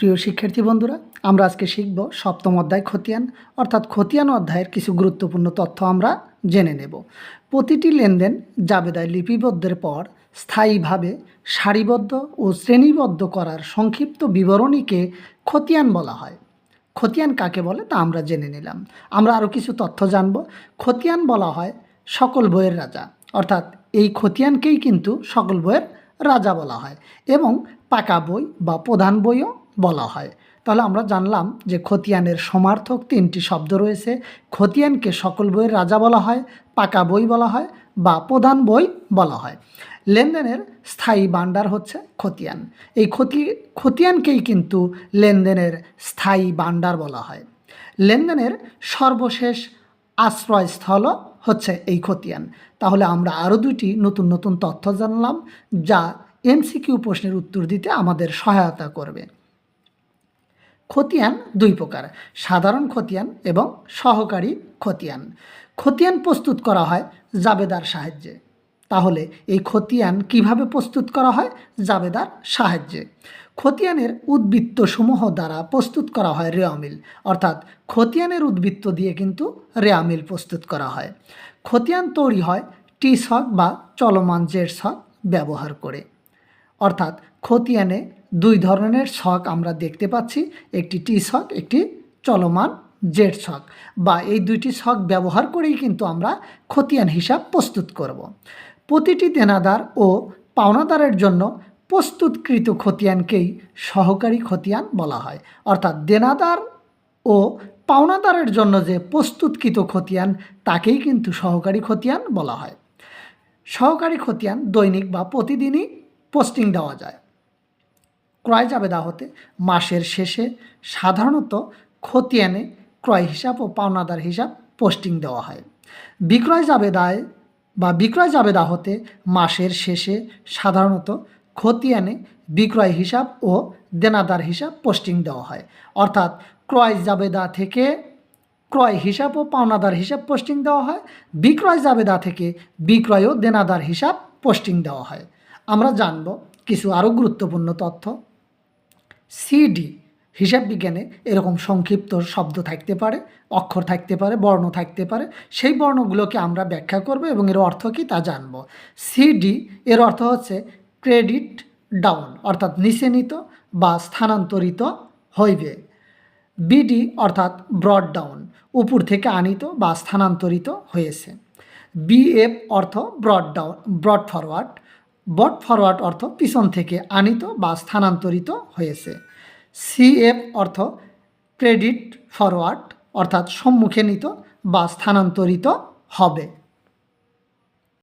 প্রিয় শিক্ষার্থী বন্ধুরা, আমরা আজকে শিখব সপ্তম অধ্যায় খতিয়ান। অর্থাৎ খতিয়ান অধ্যায়ের কিছু গুরুত্বপূর্ণ তথ্য আমরা জেনে নেব। প্রতিটি লেনদেন জাবেদায় লিপিবদ্ধের পর স্থায়ীভাবে সারিবদ্ধ ও শ্রেণীবদ্ধ করার সংক্ষিপ্ত বিবরণীকে খতিয়ান বলা হয়। খতিয়ান কাকে বলে তা আমরা জেনে নিলাম। আমরা আরও কিছু তথ্য জানব। খতিয়ান বলা হয় সকল বইয়ের রাজা। অর্থাৎ এই খতিয়ানকেই কিন্তু সকল বইয়ের রাজা বলা হয় এবং পাকা বই বা প্রধান বইও বলা হয়। তাহলে আমরা জানলাম যে খতিয়ানের সমার্থক তিনটি শব্দ রয়েছে। খতিয়ানকে সকল বইয়ের রাজা বলা হয়, পাকা বই বলা হয় বা প্রধান বই বলা হয়। লেনদেনের স্থায়ী ভাণ্ডার হচ্ছে খতিয়ান। এই খতি খতিয়ানকেই কিন্তু লেনদেনের স্থায়ী ভাণ্ডার বলা হয়। লেনদেনের সর্বশেষ আশ্রয়স্থল হচ্ছে এই খতিয়ান। তাহলে আমরা আরও দুটি নতুন নতুন তথ্য জানলাম যা এমসিকিউ প্রশ্নের উত্তর দিতে আমাদের সহায়তা করবে। খতিয়ান দুই প্রকার, সাধারণ খতিয়ান এবং সহকারী খতিয়ান। খতিয়ান প্রস্তুত করা হয় জাবেদার সাহায্যে। তাহলে এই খতিয়ান কীভাবে প্রস্তুত করা হয়? জাবেদার সাহায্যে। খতিয়ানের উদ্বৃত্তসমূহ দ্বারা প্রস্তুত করা হয় রেয়ামিল অর্থাৎ খতিয়ানের উদ্বৃত্ত দিয়ে কিন্তু রেয়ামিল প্রস্তুত করা হয়। খতিয়ান তৈরি হয় টি শক বা চলমান জেড শক ব্যবহার করে। অর্থাৎ খতিয়ানে দুই ধরনের ছক আমরা দেখতে পাচ্ছি। একটি টি ছক একটি চলমান জেড ছক বা এই দুইটি ছক ব্যবহার করেই কিন্তু আমরা খতিয়ান হিসাব প্রস্তুত করব। প্রতিটি দেনাদার ও পাওনাদারের জন্য প্রস্তুতকৃত খতিয়ানকেই সহকারী খতিয়ান বলা হয়। অর্থাৎ দেনাদার ও পাওনাদারের জন্য যে প্রস্তুতকৃত খতিয়ান, তাকেই কিন্তু সহকারী খতিয়ান বলা হয়। সহকারী খতিয়ান দৈনিক বা প্রতিদিনই পোস্টিং দেওয়া যায়। ক্রয় জাবেদা হতে, মাসের শেষে সাধারণত খতিয়ানে ক্রয় হিসাব ও পাওনাদার হিসাব পোস্টিং দেওয়া হয়। বিক্রয় জাবেদায় বা বিক্রয় জাবেদা হতে, মাসের শেষে সাধারণত খতিয়ানে বিক্রয় হিসাব ও দেনাদার হিসাব পোস্টিং দেওয়া হয়। অর্থাৎ ক্রয় জাবেদা থেকে ক্রয় হিসাব ও পাওনাদার হিসাব পোস্টিং দেওয়া হয়, বিক্রয় জাবেদা থেকে বিক্রয় ও দেনাদার হিসাব পোস্টিং দেওয়া হয়। আমরা জানব কিছু আরও গুরুত্বপূর্ণ তথ্য। সিডি হিসাব বিজ্ঞানে এরকম সংক্ষিপ্ত শব্দ থাকতে পারে, অক্ষর থাকতে পারে, বর্ণ থাকতে পারে। সেই বর্ণগুলোকে আমরা ব্যাখ্যা করব এবং এর অর্থ কী তা জানব। সিডি এর অর্থ হচ্ছে ক্রেডিট ডাউন অর্থাৎ নিচে নিত বা স্থানান্তরিত হইবে। বিডি অর্থাৎ ব্রড ডাউন উপর থেকে আনিত বা স্থানান্তরিত হয়েছে। বিএফ অর্থ broad down broad forward broad forward অর্থ পিছন থেকে আনিত বা স্থানান্তরিত হয়েছে। সিএফ অর্থ ক্রেডিট ফরওয়ার্ড, অর্থাৎ সম্মুখে নিত বা স্থানান্তরিত হবে।